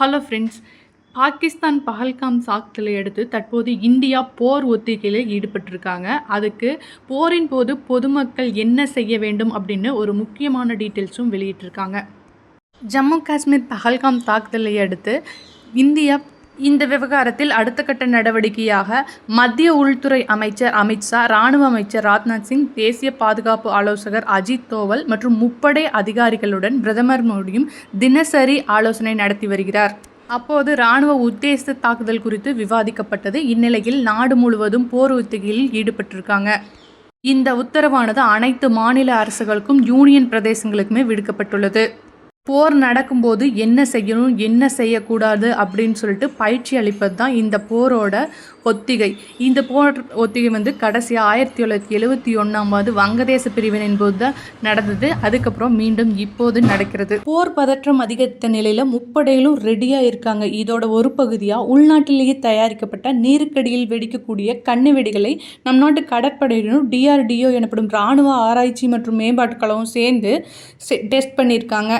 Hello friends Pakistan Pahalgam தாக்குதலை அடுத்து தற்போது இந்தியா போர் ஒத்திகையில் ஈடுபட்டிருக்காங்க. அதுக்கு போரின் போது பொதுமக்கள் என்ன செய்ய வேண்டும் அப்படின்னு ஒரு முக்கியமான டீட்டெயில்ஸும் வெளியிட்டிருக்காங்க. ஜம்மு காஷ்மீர் பஹல்காம் தாக்குதலை அடுத்து இந்தியா இந்த விவகாரத்தில் அடுத்த கட்ட நடவடிக்கையாக மத்திய உள்துறை அமைச்சர் அமித்ஷா ராணுவ அமைச்சர் ராஜ்நாத் சிங் தேசிய பாதுகாப்பு ஆலோசகர் அஜித் தோவல் மற்றும் முப்படை அதிகாரிகளுடன் பிரதமர் மோடியும் தினசரி ஆலோசனை நடத்தி வருகிறார். அப்போது ராணுவ உத்தேச தாக்குதல் குறித்து விவாதிக்கப்பட்டது. இந்நிலையில் நாடு முழுவதும் போர் ஒத்திகையில் ஈடுபட்டிருக்காங்க. இந்த உத்தரவானது அனைத்து மாநில அரசுகளுக்கும் யூனியன் பிரதேசங்களுக்குமே விடுக்கப்பட்டுள்ளது. போர் நடக்கும்போது என்ன செய்யணும் என்ன செய்யக்கூடாது அப்படின்னு சொல்லிட்டு பயிற்சி அளிப்பது தான் இந்த போரோட ஒத்திகை. இந்த போர் ஒத்திகை வந்து கடைசியாக ஆயிரத்தி தொள்ளாயிரத்தி எழுபத்தி ஒன்றாம் வங்கதேச பிரிவினின் போது தான் நடந்தது. அதுக்கப்புறம் மீண்டும் இப்போது நடக்கிறது. போர் பதற்றம் அதிகரித்த நிலையில் முப்படைகளும் ரெடியாக இருக்காங்க. இதோட ஒரு பகுதியாக உள்நாட்டிலேயே தயாரிக்கப்பட்ட நீருக்கடியில் வெடிக்கக்கூடிய கண்ணு வெடிகளை நம் நாட்டு கடற்படையினரும் டிஆர்டிஓ எனப்படும் இராணுவ ஆராய்ச்சி மற்றும் மேம்பாட்டு கழகம் சேர்ந்து டெஸ்ட் பண்ணியிருக்காங்க.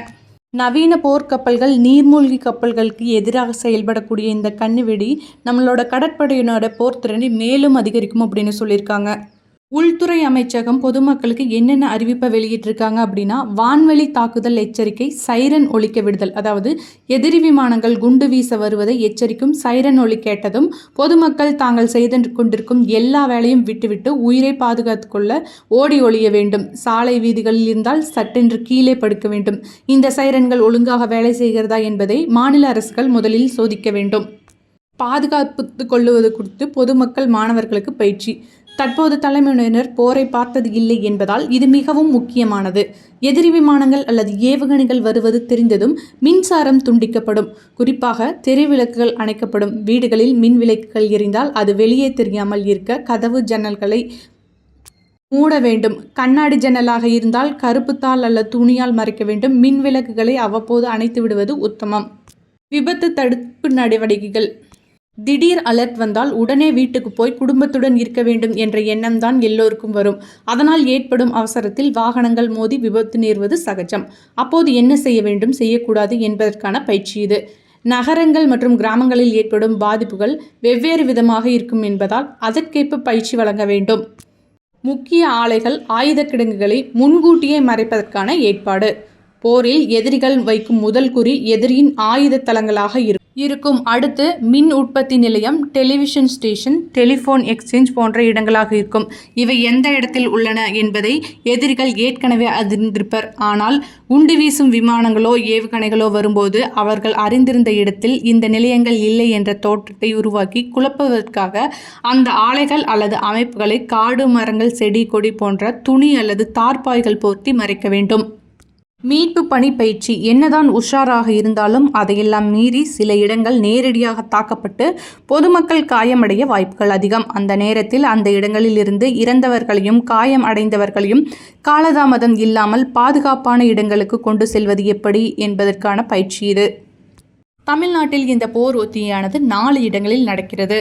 நவீன போர்க்கப்பல்கள் நீர்மூழ்கி கப்பல்களுக்கு எதிராக செயல்படக்கூடிய இந்த கன்னிவெடி நம்மளோட கடற்படையினோட போர்த்திறனை மேலும் அதிகரிக்கும் அப்படின்னு சொல்லியிருக்காங்க. உள்துறை அமைச்சகம் பொதுமக்களுக்கு என்னென்ன அறிவிப்பை வெளியிட்டிருக்காங்க அப்படின்னா வான்வெளி தாக்குதல் எச்சரிக்கை சைரன் ஒழிக்க விடுதல். அதாவது எதிரி விமானங்கள் குண்டு வீச வருவதை எச்சரிக்கும் சைரன் ஒளி கேட்டதும் பொதுமக்கள் தாங்கள் செய்து கொண்டிருக்கும் எல்லா வேலையும் விட்டுவிட்டு உயிரை பாதுகாத்துக்கொள்ள ஓடி ஒழிய வேண்டும். சாலை வீதிகளில் இருந்தால் சட்டென்று கீழே படுக்க வேண்டும். இந்த சைரன்கள் ஒழுங்காக வேலை செய்கிறதா என்பதை மாநில அரசுகள் முதலில் சோதிக்க வேண்டும். பாதுகாப்பு கொள்ளுவது குறித்து பொதுமக்கள் மாணவர்களுக்கு பயிற்சி. தற்போது தலைமையினர் போரை பார்த்தது இல்லை என்பதால் இது மிகவும் முக்கியமானது. எதிரி விமானங்கள் அல்லது ஏவுகணைகள் வருவது தெரிந்ததும் மின்சாரம் துண்டிக்கப்படும். குறிப்பாக தெருவிளக்குகள் அணைக்கப்படும். வீடுகளில் மின் விளக்குகள் எரிந்தால் அது வெளியே தெரியாமல் இருக்க கதவு ஜன்னல்களை மூட வேண்டும். கண்ணாடி ஜன்னலாக இருந்தால் கருப்புத்தாள் அல்லது துணியால் மறைக்க வேண்டும். மின் விளக்குகளை அவ்வப்போது அணைத்து விடுவது உத்தமம். விபத்து தடுப்பு நடவடிக்கைகள். திடீர் அலர்ட் வந்தால் உடனே வீட்டுக்கு போய் குடும்பத்துடன் இருக்க வேண்டும் என்ற எண்ணம் தான் எல்லோருக்கும் வரும். அதனால் ஏற்படும் அவசரத்தில் வாகனங்கள் மோதி விபத்து நேர்வது சகஜம். அப்போது என்ன செய்ய வேண்டும் செய்யக்கூடாது என்பதற்கான பயிற்சி இது. நகரங்கள் மற்றும் கிராமங்களில் ஏற்படும் பாதிப்புகள் வெவ்வேறு விதமாக இருக்கும் என்பதால் அதற்கேற்ப பயிற்சி வழங்க வேண்டும். முக்கிய ஆலைகள் ஆயுத கிடங்குகளை முன்கூட்டியே மறைப்பதற்கான ஏற்பாடு. போரில் எதிரிகள் வைக்கும் முதல் குறி எதிரியின் ஆயுத தளங்களாக இருக்கும் இருக்கும். அடுத்து மின் உற்பத்தி நிலையம் டெலிவிஷன் ஸ்டேஷன் டெலிஃபோன் எக்ஸ்சேஞ்ச் போன்ற இடங்களாக இருக்கும். இவை எந்த இடத்தில் உள்ளன என்பதை எதிரிகள் ஏற்கனவே அறிந்திருப்பர். ஆனால் உண்டு வீசும் விமானங்களோ ஏவுகணைகளோ வரும்போது அவர்கள் அறிந்திருந்த இடத்தில் இந்த நிலையங்கள் இல்லை என்ற தோற்றத்தை உருவாக்கி குழப்புவதற்காக அந்த ஆலைகள் அல்லது அமைப்புகளை காடு மரங்கள் செடி கொடி போன்ற துணி அல்லது தார்பாய்கள் போர்த்தி மறைக்க வேண்டும். மீட்பு பணி பயிற்சி என்னதான் உஷாராக இருந்தாலும் அதையெல்லாம் மீறி சில இடங்கள் நேரடியாக தாக்கப்பட்டு பொதுமக்கள் காயமடைய வாய்ப்புகள் அதிகம். அந்த நேரத்தில் அந்த இடங்களில் இருந்து இறந்தவர்களையும் காயம் அடைந்தவர்களையும் காலதாமதம் இல்லாமல் பாதுகாப்பான இடங்களுக்கு கொண்டு செல்வது எப்படி என்பதற்கான பயிற்சி இது. தமிழ்நாட்டில் இந்த போர் ஒத்தியானது நாலு இடங்களில் நடக்கிறது.